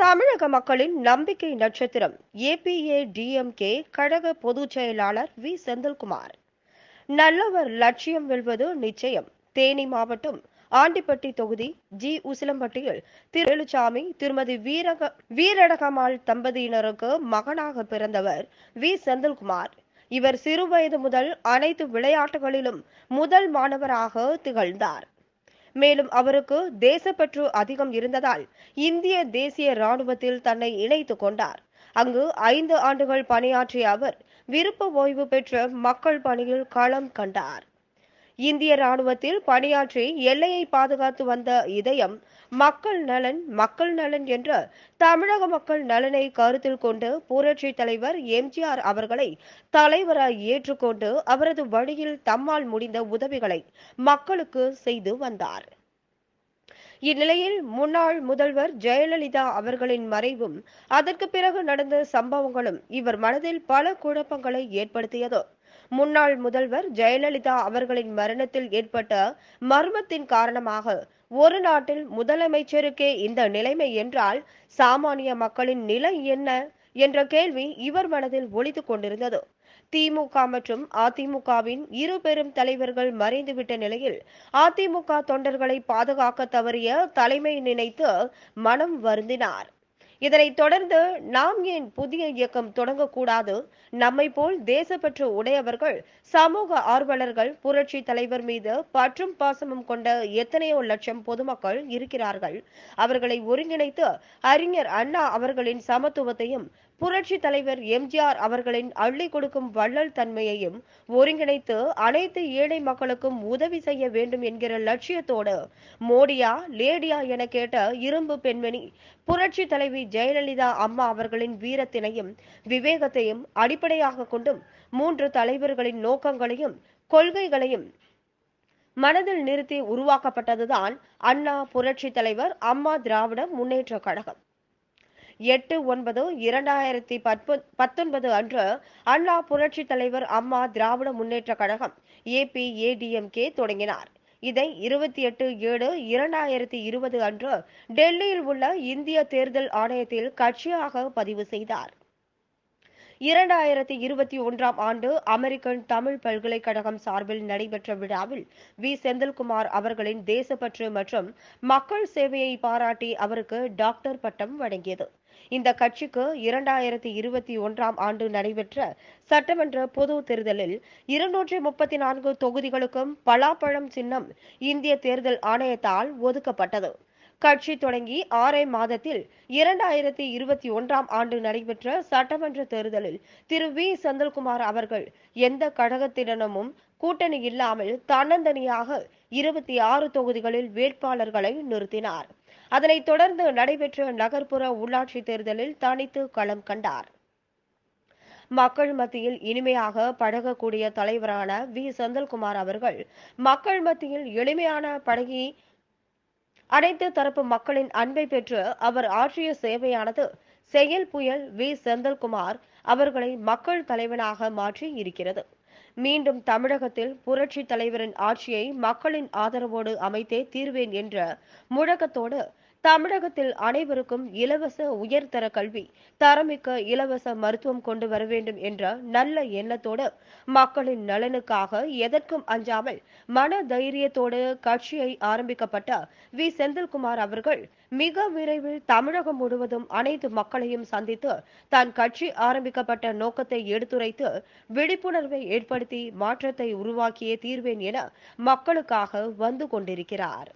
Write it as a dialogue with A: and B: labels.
A: தமிழக மக்களின் நம்பிக்கை நட்சத்திரம் ஏபிஏ டிஎம்கே கழக பொதுச் செயலாளர் வி. செந்தில்குமார். நல்லவர் லட்சியம் வெல்வது நிச்சயம். தேனி மாவட்டம் ஆண்டிப்பட்டி தொகுதி ஜி. உசிலம்பட்டியில் திரு. வேலுச்சாமி திருமதி வீரக வீரடகமாள் தம்பதியினருக்கு மகனாக பிறந்தவர் வி. செந்தில்குமார். இவர் சிறுவயது முதல் அனைத்து விளையாட்டுகளிலும் முதல் மாணவராக திகழ்ந்தார். மேலும் அவருக்கு தேசப்பற்று அதிகம் இருந்ததால் இந்திய தேசிய ராணுவத்தில் தன்னை இணைத்துக் கொண்டார். அங்கு ஐந்து ஆண்டுகள் பணியாற்றிய அவர் விருப்ப ஓய்வு பெற்ற மக்கள் பணியில் களம் கண்டார். இந்திய ராணுவத்தில் பணியாற்றி எல்லையை பாதுகாத்து வந்த இதயம் மக்கள் நலன் மக்கள் நலன் என்ற தமிழக மக்கள் நலனை கருத்தில் கொண்டு புரட்சி தலைவர் எம்ஜிஆர் அவர்களை தலைவராய் ஏற்றுக்கொண்டு அவரது வழியில் தம்மால் முடிந்த உதவிகளை மக்களுக்கு செய்து வந்தார். இந்நிலையில் முன்னாள் முதல்வர் ஜெயலலிதா அவர்களின் மறைவும் அதற்கு பிறகு நடந்த சம்பவங்களும் இவர் மனதில் பல குழப்பங்களை ஏற்படுத்தியது. முன்னாள் முதல்வர் ஜெயலலிதா அவர்களின் மரணத்தில் ஏற்பட்ட மர்மத்தின் காரணமாக ஒரு நாட்டில் முதலமைச்சருக்கே இந்த நிலைமை என்றால் சாமானிய மக்களின் நிலை என்ன? என்ற கேள்வி இவர் மனதில் ஒளித்து கொண்டிருந்தது. திமுக மற்றும் அதிமுகவின் இரு பெரும் தலைவர்கள் மறைந்துவிட்ட நிலையில் அதிமுக தொண்டர்களை பாதுகாக்க தவறிய தலைமை நினைத்து மனம் வருந்தினார். இதனைத் தொடர்ந்து நாம் ஏன் புதிய இயக்கம் தொடங்கக்கூடாது? நம்மை போல் தேசப்பற்று உடையவர்கள் சமூக ஆர்வலர்கள் புரட்சி தலைவர் மீது பற்றும் பாசமும் கொண்ட எத்தனையோ லட்சம் பொதுமக்கள் இருக்கிறார்கள். அவர்களை ஒருங்கிணைத்து அறிஞர் அண்ணா அவர்களின் சமத்துவத்தையும் புரட்சி தலைவர் எம்ஜிஆர் அவர்களின் அள்ளி கொடுக்கும் வள்ளல் தன்மையையும் ஒருங்கிணைத்து அனைத்து ஏழை மக்களுக்கும் உதவி செய்ய வேண்டும் என்கிற லட்சியத்தோடு மோடியா லேடியா என கேட்ட இரும்பு பெண்மணி புரட்சி தலைவி ஜெயலலிதா அம்மா அவர்களின் வீரத்தினையும் விவேகத்தையும் அடிப்படையாக கொண்டும் மூன்று தலைவர்களின் நோக்கங்களையும் கொள்கைகளையும் மனதில் நிறுத்தி உருவாக்கப்பட்டதுதான் அண்ணா புரட்சி தலைவர் அம்மா திராவிட முன்னேற்ற கழகம். எட்டு ஒன்பது இரண்டாயிரத்தி பத்தொன்பது அன்று அண்ணா புரட்சி தலைவர் அம்மா திராவிட முன்னேற்ற கழகம் ஏபிஏடிஎம்கே தொடங்கினார். இதை இருபத்தி எட்டு ஏழு இரண்டாயிரத்தி இருபது அன்று டெல்லியில் உள்ள இந்திய தேர்தல் ஆணையத்தில் கட்சியாக பதிவு செய்தார். இரண்டாயிரத்தி இருபத்தி ஒன்றாம் ஆண்டு அமெரிக்கன் தமிழ் பல்கலைக்கழகம் சார்பில் நடைபெற்ற விழாவில் வி. செந்தில்குமார் அவர்களின் தேசப்பற்று மற்றும் மக்கள் சேவையை பாராட்டி அவருக்கு டாக்டர் பட்டம் வழங்கியது. இந்த கட்சிக்கு இரண்டாயிரத்தி இருபத்தி ஒன்றாம் ஆண்டு நடைபெற்ற சட்டமன்ற பொது தேர்தலில் இருநூற்றி முப்பத்தி நான்கு தொகுதிகளுக்கும் பலாப்பழம் சின்னம் இந்திய தேர்தல் ஆணையத்தால் ஒதுக்கப்பட்டது. கட்சி தொடங்கி ஆறே மாதத்தில் இரண்டாயிரத்தி இருபத்தி ஒன்றாம் ஆண்டு நடைபெற்ற சட்டமன்ற தேர்தலில் திரு வி. செந்தில்குமார் அவர்கள் எந்த கழகத்திடமும் கூட்டணி இல்லாமல் தன்னந்தனியாக இருபத்தி ஆறு தொகுதிகளில் வேட்பாளர்களை நிறுத்தினார். அதனைத் தொடர்ந்து நடைபெற்ற நகர்ப்புற உள்ளாட்சி தேர்தலில் தனித்து களம் கண்டார். மக்கள் மத்தியில் இனிமையாக பழகக்கூடிய தலைவரான வி. செந்தில்குமார் அவர்கள் மக்கள் மத்தியில் எளிமையான பழகி அனைத்து தரப்பு மக்களின் அன்பை பெற்று அவர் ஆற்றிய சேவையானது செயல் புயல் வி. செந்தில்குமார் அவர்களை மக்கள் தலைவனாக மாற்றி இருக்கிறது. மீண்டும் தமிழகத்தில் புரட்சி தலைவரின் ஆட்சியை மக்களின் ஆதரவோடு அமைத்தே தீர்வேன் என்ற முழக்கத்தோடு தமிழகத்தில் அனைவருக்கும் இலவச உயர்தர கல்வி தரமிக்க இலவச மருத்துவம் கொண்டு வர வேண்டும் என்ற நல்ல எண்ணத்தோடு மக்களின் நலனுக்காக எதற்கும் அஞ்சாமல் மன தைரியத்தோடு கட்சியை ஆரம்பிக்கப்பட்ட வி. செந்தில்குமார் அவர்கள் மிக விரைவில் தமிழகம் முழுவதும் அனைத்து மக்களையும் சந்தித்து தான் கட்சி ஆரம்பிக்கப்பட்ட நோக்கத்தை எடுத்துரைத்து விழிப்புணர்வை ஏற்படுத்தி மாற்றத்தை உருவாக்கியே தீர்வேன் என மக்களுக்காக வந்து கொண்டிருக்கிறார்.